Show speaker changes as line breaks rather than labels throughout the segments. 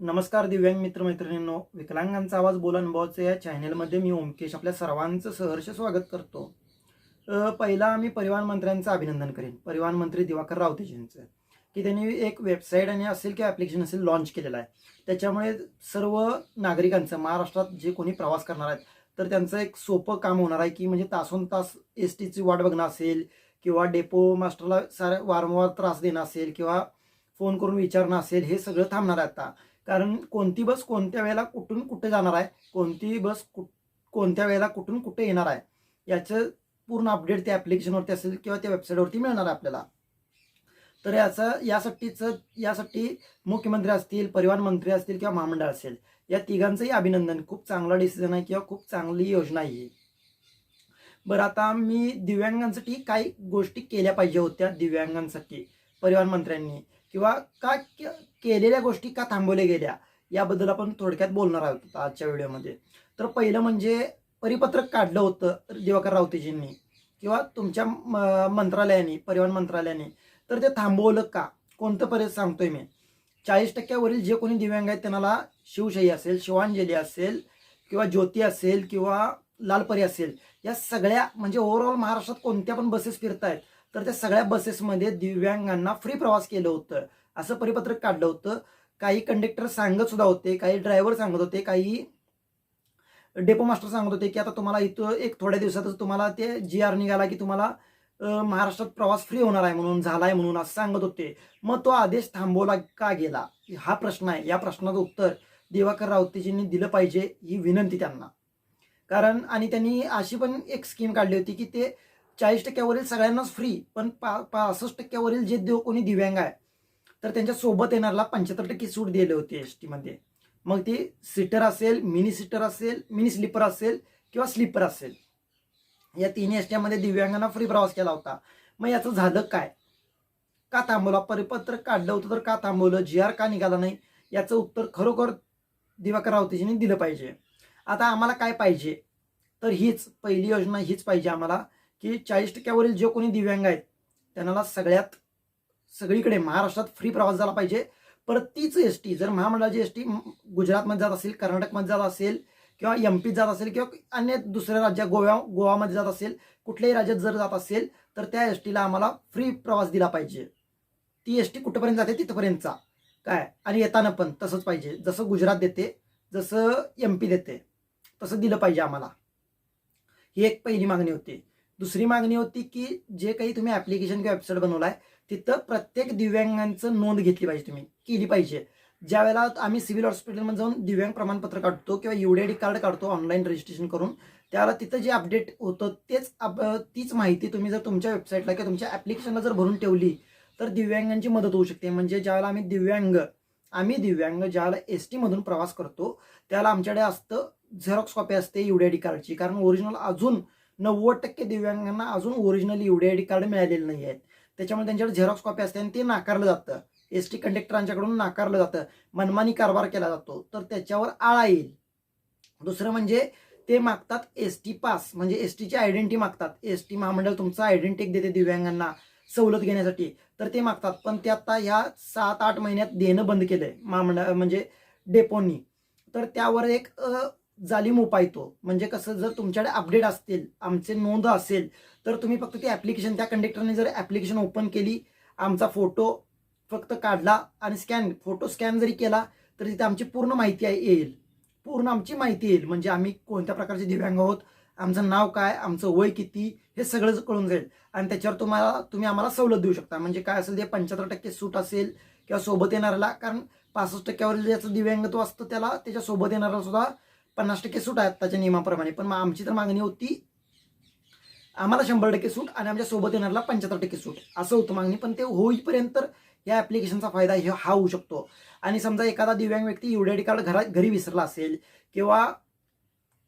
नमस्कार दिव्यांग मित्र मैत्रिणींनो विकलांगांचा आवाज बोला अनुभवाचं या चॅनेलमध्ये मी ओमकेश आपल्या सर्वांचं सहर्ष स्वागत करतो. पहिला आम्ही परिवहन मंत्र्यांचं अभिनंदन करेन. परिवहन मंत्री दिवाकर रावतेजींचं. की त्यांनी एक वेबसाईट आणि असेल किंवा ॲप्लिकेशन असेल लॉन्च केलेलं आहे. त्याच्यामुळे सर्व नागरिकांचं महाराष्ट्रात जे कोणी प्रवास करणार आहेत तर त्यांचं एक सोपं काम होणार आहे की म्हणजे तासोन तास एस टीची वाट बघणं असेल किंवा डेपो मास्टरला सारे वारंवार त्रास देणं असेल किंवा फोन करून विचारणं असेल हे सगळं थांबणार आहे आता. कारण कोणती बस कोणत्या वेळेला कुठून कुठे जाणार आहे कोणती बस कु कोणत्या वेळेला कुठून कुठे येणार आहे याचं पूर्ण अपडेट त्या ॲप्लिकेशनवरती असेल किंवा त्या वेबसाईटवरती मिळणार आहे आपल्याला. तर याचं यासाठीचं यासाठी मुख्यमंत्री असतील परिवहन मंत्री असतील किंवा महामंडळ असेल या तिघांचंही अभिनंदन. खूप चांगला डिसिजन आहे किंवा खूप चांगली योजना आहे बरं आता मी दिव्यांगांसाठी काही गोष्टी केल्या पाहिजे होत्या दिव्यांगांसाठी परिवहन मंत्र्यांनी. किंवा का केलेल्या गोष्टी का थांबवल्या गेल्या याबद्दल आपण थोडक्यात बोलणार आहोत आजच्या व्हिडिओमध्ये. तर पहिलं म्हणजे परिपत्रक काढलं होतं दिवाकर रावतेजींनी किंवा तुमच्या म- मंत्रालयाने परिवहन मंत्रालयाने. तर ते थांबवलं का? कोणतं पर्यंत सांगतोय मी? चाळीस टक्क्यावरील जे कोणी दिव्यांग आहेत त्यांना शिवशाही असेल शिवांजली असेल किंवा ज्योती असेल किंवा लालपरी असेल या सगळ्या म्हणजे ओव्हरऑल महाराष्ट्रात कोणत्या पण बसेस फिरतायत तर त्या सगळ्या बसेसमध्ये दिव्यांगांना फ्री प्रवास केलं होतं. असं परिपत्रक काढलं होतं. काही कंडक्टर सांगत सुद्धा होते काही ड्रायव्हर सांगत होते काही डेपो मास्टर सांगत होते की आता तुम्हाला इथं एक थोड्या दिवसातच तुम्हाला ते जी आर निघाला की तुम्हाला महाराष्ट्रात प्रवास फ्री होणार आहे म्हणून झालाय म्हणून असं सांगत होते. मग तो आदेश थांबवला का गेला? हा प्रश्न आहे. या प्रश्नाचं उत्तर दिवाकर रावतेजींनी दिलं पाहिजे ही विनंती त्यांना. कारण आणि त्यांनी अशी पण एक स्कीम काढली होती की ते चाळीस टक्क्यावरील सगळ्यांनाच फ्री पण पा पासष्ट टक्क्यावरील जे देव कोणी दिव्यांग आहे तर त्यांच्यासोबत येणारला पंच्याहत्तर टक्के सूट दिली होती एस टीमध्ये मग ती सीटर असेल मिनी सीटर असेल मिनी स्लीपर असेल किंवा स्लीपर असेल. या तिन्ही एस टीमध्ये दिव्यांगांना फ्री प्रवास केला होता. मग याचं झालं काय? का थांबवलं? परिपत्रक काढलं होतं तर का थांबवलं? जी आर का निघाला नाही? याचं उत्तर खरोखर दिवाकर रावतेजींनी दिलं पाहिजे. आता आम्हाला काय पाहिजे? तर हीच पहिली योजना हीच पाहिजे आम्हाला. की चाळीस टक्क्यावरील जे कोणी दिव्यांग आहेत त्यांना सगळ्यात सगळीकडे महाराष्ट्रात फ्री प्रवास झाला पाहिजे. परत तीच एस टी जर महामंडळाची एस टी गुजरातमध्ये जात असेल कर्नाटकमध्ये जात असेल किंवा एम पीत जात असेल किंवा अन्य दुसऱ्या राज्यात गोव्या गोवामध्ये जात असेल कुठल्याही राज्यात जर जात असेल तर त्या एस टीला आम्हाला फ्री प्रवास दिला पाहिजे. ती एस टी कुठंपर्यंत जाते? तिथपर्यंतचा. काय? आणि येताना पण तसंच पाहिजे. जसं गुजरात देते जसं एम पी देते तसं दिलं पाहिजे आम्हाला. ही एक पहिली मागणी होती. दुसरी मागणी होती की जे काही तुम्ही ॲप्लिकेशन किंवा वेबसाईट बनवलाय तिथं प्रत्येक दिव्यांगांचं नोंद घेतली पाहिजे तुम्ही केली पाहिजे. ज्या वेळेला आम्ही सिव्हिल हॉस्पिटलमध्ये जाऊन दिव्यांग प्रमाणपत्र काढतो किंवा युडीआयडी कार्ड काढतो ऑनलाईन रजिस्ट्रेशन करून त्यावेळेला तिथं जे अपडेट होतं तेच अप- तीच माहिती तुम्ही जर तुमच्या वेबसाईटला किंवा तुमच्या ॲप्लिकेशनला जर भरून ठेवली तर दिव्यांगांची मदत होऊ शकते. म्हणजे ज्यावेळेला आम्ही दिव्यांग आम्ही दिव्यांग ज्यावेळेला एस टीमधून प्रवास करतो त्याला आमच्याकडे असतं झेरॉक्स कॉपी असते युडीआयडी कार्डची कारण ओरिजिनल अजून नव्वद टक्के दिव्यांगांना अजून ओरिजिनल डी कार्ड मिळालेले नाही आहेत. त्याच्यामुळे त्यांच्याकडे झेरॉक्स कॉपी असते आणि ते नाकारलं जातं. एस टी कंडक्टरांच्याकडून नाकारलं जातं. मनमानी कारभार केला जातो. तर त्याच्यावर आळा येईल. दुसरं म्हणजे ते मागतात एस टी पास म्हणजे एस टीची आयडेंटिटी मागतात. एस टी महामंडळ तुमचं आयडेंटिटी देते दिव्यांगांना सवलत घेण्यासाठी. तर ते मागतात. पण ते आता ह्या सात आठ महिन्यात देणं बंद केलंय. महामंडळ म्हणजे डेपोनी तर त्यावर एक जालीम उपाय तो म्हणजे कसं जर तुमच्याकडे अपडेट असतील आमचे नोंद असेल तर तुम्ही फक्त ती ॲप्लिकेशन त्या कंडक्टरने जर ॲप्लिकेशन ओपन केली आमचा फोटो फक्त काढला आणि स्कॅन फोटो स्कॅन जरी केला तर तिथे आमची पूर्ण माहिती येईल. पूर्ण आमची माहिती येईल. म्हणजे आम्ही कोणत्या प्रकारचे दिव्यांग आहोत आमचं नाव काय आमचं वय किती हे सगळंच कळून जाईल. आणि त्याच्यावर तुम्हाला तुम्ही आम्हाला सवलत देऊ शकता. म्हणजे काय असेल ते पंच्याहत्तर टक्के सूट असेल किंवा सोबत येणाऱ्याला कारण पासष्ट टक्क्यावरील ज्याचं दिव्यांगत्व असतं त्याला त्याच्या सोबत येणारा सुद्धा पन्नास टक्के सूट आहे त्याच्या नियमाप्रमाणे. पण मग आमची तर मागणी होती आम्हाला शंभर टक्के सूट आणि आमच्यासोबत येणारला पंच्याहत्तर टक्के सूट. असं होतं मागणी पण ते होईपर्यंत तर या ॲप्लिकेशनचा फायदा हे हा होऊ शकतो. आणि समजा एखादा दिव्यांग व्यक्ती युडीआयडी कार्ड घरात घरी विसरला असेल किंवा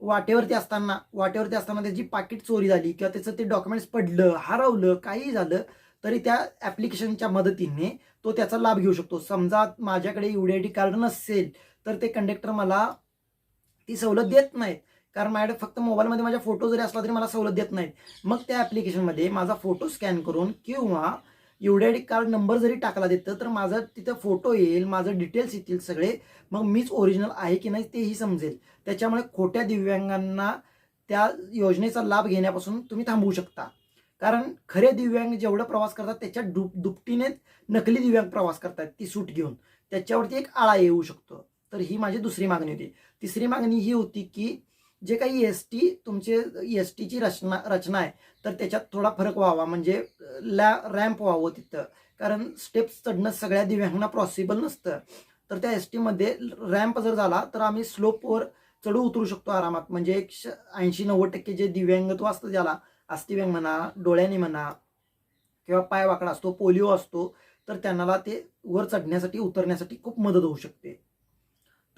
वाटेवरती असताना वाटेवरती असताना त्याची पाकिट चोरी झाली किंवा त्याचं ते डॉक्युमेंट्स पडलं हरवलं काही झालं तरी त्या ॲप्लिकेशनच्या मदतीने तो त्याचा लाभ घेऊ शकतो. समजा माझ्याकडे युडीआयडी कार्ड नसेल तर ते कंडक्टर मला ती सवलत देत नाहीत. कारण माझ्याकडे फक्त मोबाईलमध्ये माझा फोटो जरी असला तरी मला सवलत देत नाहीत. मग त्या ॲप्लिकेशनमध्ये माझा फोटो स्कॅन करून किंवा युडॅडी कार्ड नंबर जरी टाकला देतं तर माझा तिथं फोटो येईल माझं डिटेल्स येतील सगळे. मग मीच ओरिजिनल आहे की नाही तेही समजेल. त्याच्यामुळे खोट्या दिव्यांगांना त्या योजनेचा लाभ घेण्यापासून तुम्ही थांबवू शकता. कारण खरे दिव्यांग जेवढं प्रवास करतात त्याच्या दुप दुपटीने नकली दिव्यांग प्रवास करतात ती सूट घेऊन. त्याच्यावरती एक आळा येऊ शकतो. तर ही माझी दुसरी मागणी होती. तिसरी मागणी ही होती की जे काही एस टी तुमचे एस टीची रचना रचना आहे तर त्याच्यात थोडा फरक व्हावा. म्हणजे लॅ रॅम्प व्हावं तिथं. कारण स्टेप्स चढणं सगळ्या दिव्यांगांना पॉसिबल नसतं. तर त्या एस टीमध्ये रॅम्प जर झाला तर आम्ही स्लोपवर चढू उतरू शकतो आरामात. म्हणजे एक ऐंशी नव्वद टक्के जे दिव्यांगत्व असतं ज्याला अस्थिव्यांग म्हणा डोळ्याने म्हणा किंवा पाय वाकडा असतो पोलिओ असतो तर त्यांना ते वर चढण्यासाठी उतरण्यासाठी खूप मदत होऊ शकते.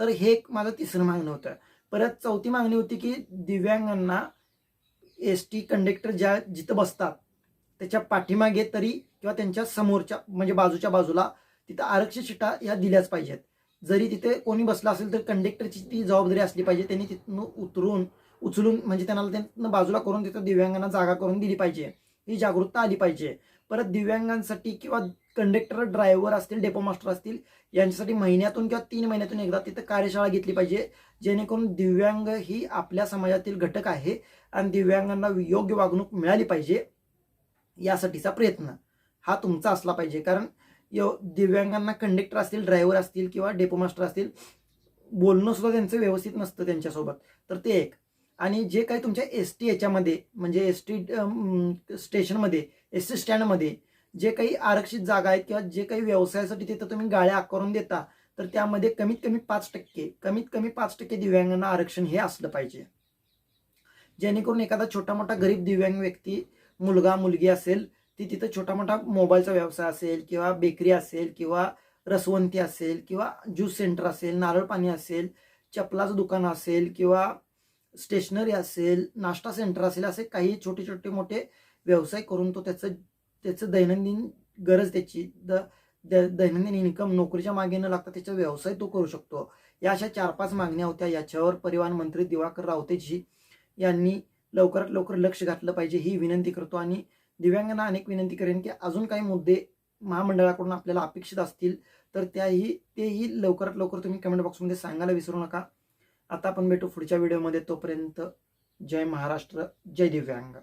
तर हे एक माझं तिसरं मागणं होतं. परत चौथी मागणी होती की दिव्यांगांना एस टी कंडक्टर ज्या जिथं बसतात त्याच्या पाठीमागे तरी किंवा त्यांच्या समोरच्या म्हणजे बाजूच्या बाजूला तिथं आरक्षित शिटा या दिल्याच पाहिजेत. जरी तिथे कोणी बसला असेल तर कंडक्टरची ती जबाबदारी असली पाहिजे. त्यांनी तिथून उतरून उचलून म्हणजे त्यांना त्यांना बाजूला करून तिथं दिव्यांगांना जागा करून दिली पाहिजे. ही जागरूकता आली पाहिजे. परत दिव्यांगांसाठी किंवा कंडक्टर ड्रायव्हर असतील डेपो मास्टर असतील यांच्यासाठी महिन्यातून किंवा तीन महिन्यातून एकदा तिथं कार्यशाळा घेतली पाहिजे जेणेकरून दिव्यांग ही आपल्या समाजातील घटक आहे आणि दिव्यांगांना योग्य वागणूक मिळाली पाहिजे यासाठीचा प्रयत्न हा तुमचा असला पाहिजे. कारण यो दिव्यांगांना कंडक्टर असतील ड्रायव्हर असतील किंवा डेपो मास्टर असतील बोलणं सुद्धा त्यांचं व्यवस्थित नसतं त्यांच्यासोबत. तर ते एक. आणि जे काही तुमच्या एस टी याच्यामध्ये म्हणजे एस टी स्टेशनमध्ये एस टी स्टँडमध्ये जे काही आरक्षित जागा आहेत किंवा जे काही व्यवसायासाठी तिथं तुम्ही गाड्या आकारून देता तर त्यामध्ये कमीत कमी पाच टक्के कमीत कमी पाच टक्के दिव्यांगांना आरक्षण हे असलं पाहिजे. जेणेकरून एखादा छोटा मोठा गरीब दिव्यांग व्यक्ती मुलगा मुलगी असेल ती तिथं छोटा मोठा मोबाईलचा व्यवसाय असेल किंवा बेकरी असेल किंवा रसवंती असेल किंवा ज्यूस सेंटर असेल नारळ पाणी असेल चपलाचं दुकान असेल किंवा स्टेशनरी असेल नाश्ता सेंटर असेल असे काही छोटे छोटे मोठे व्यवसाय करून तो त्याचं त्याचं दैनंदिन गरज त्याची द द- दैनंदिन इन्कम नोकरीच्या मागे न लागता त्याचा व्यवसाय तो करू शकतो. या अशा चार पाच मागण्या होत्या. याच्यावर परिवहन मंत्री दिवाकर रावतेजी यांनी लवकरात लवकर लक्ष घातलं पाहिजे ही विनंती करतो. आणि दिव्यांगांना अनेक विनंती करेन की अजून काही मुद्दे महामंडळाकडून आपल्याला अपेक्षित असतील तर त्याही तेही लवकरात लवकर तुम्ही कमेंट बॉक्समध्ये सांगायला विसरू नका. आता आपण भेटू पुढच्या व्हिडिओमध्ये तोपर्यंत जय महाराष्ट्र जय दिव्यांग.